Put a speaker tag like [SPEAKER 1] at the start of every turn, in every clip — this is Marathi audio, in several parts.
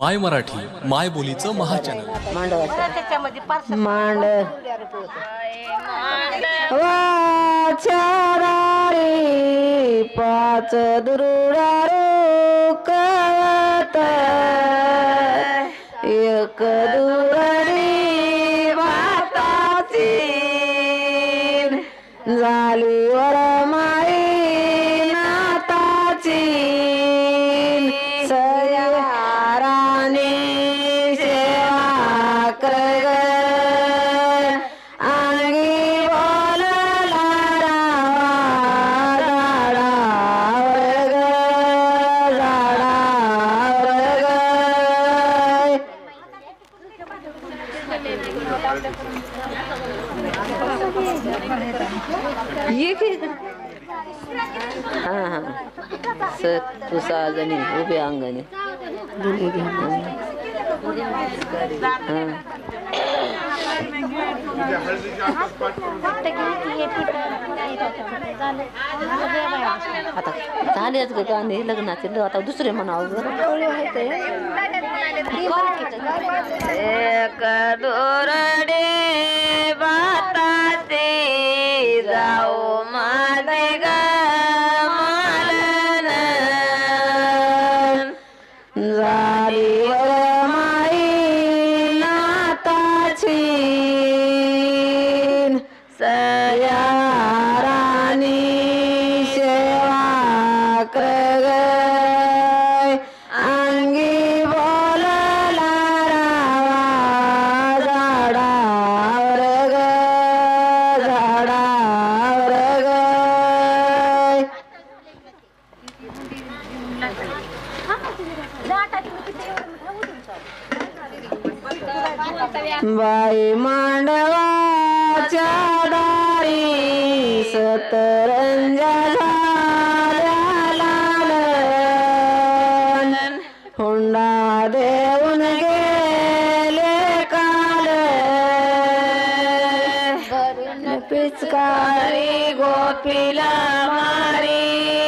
[SPEAKER 1] माय मराठी माय बोलीचं महाचॅनल.
[SPEAKER 2] त्याच्यामध्ये पार्सल
[SPEAKER 3] मांड. वाचारारी पाच दुरुडा रोकत एक दुरडी ये की? हा हा। स तू सहा जणी उभ्या अंगाने। आता झालेच ग गाणे लग्नाचे आता दुसरे म्हणावं एक दोरडे बाई मांडवाच्या दारी सतरंजा हुंडा देऊन गेले काल. पिचकारी गोपीला मारी.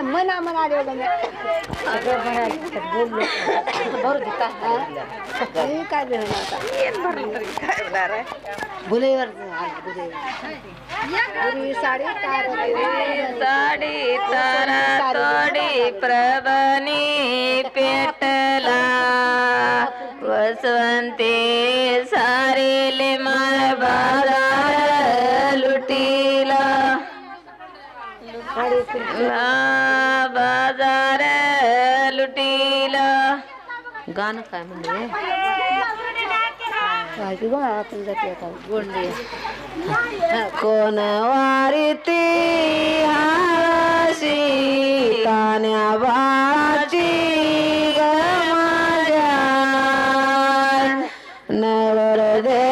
[SPEAKER 2] मना मना काय बुलेवर साडी
[SPEAKER 3] साडी तारा तोडी प्रभणी पेटला. वसवंती सारीले बाजार लुटीला. गाणं काय म्हणजे गोंडे. कोण वारीती हाशी कान्या बाची ग माझ्या. नवर देवाची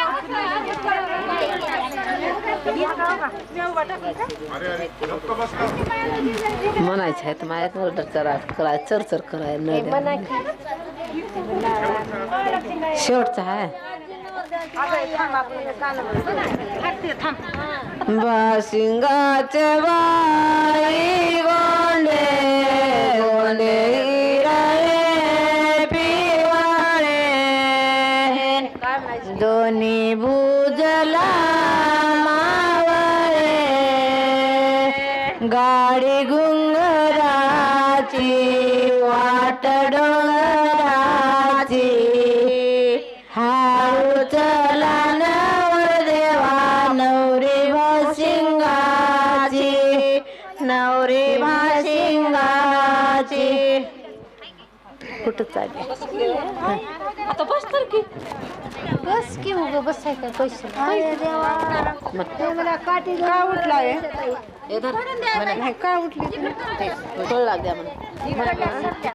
[SPEAKER 3] म्हणायचं आहे तर माझ्यात ऑर्डर करा कराय चर चर कराय न शेवटचा आहे बाशिंगाचे बाई गोंडे. भुजला मावळे गाडी घुंगराची वाट डोंगराची. हारू चला नवर देवा नवरी भाशिंगाची नवरी भाशिंगाची कुठं चालली? आता बस तर की.
[SPEAKER 2] बस की उग बसायचं पैसे? मला काठी
[SPEAKER 3] का उठला का उठली कळ लागल्या म्हणा.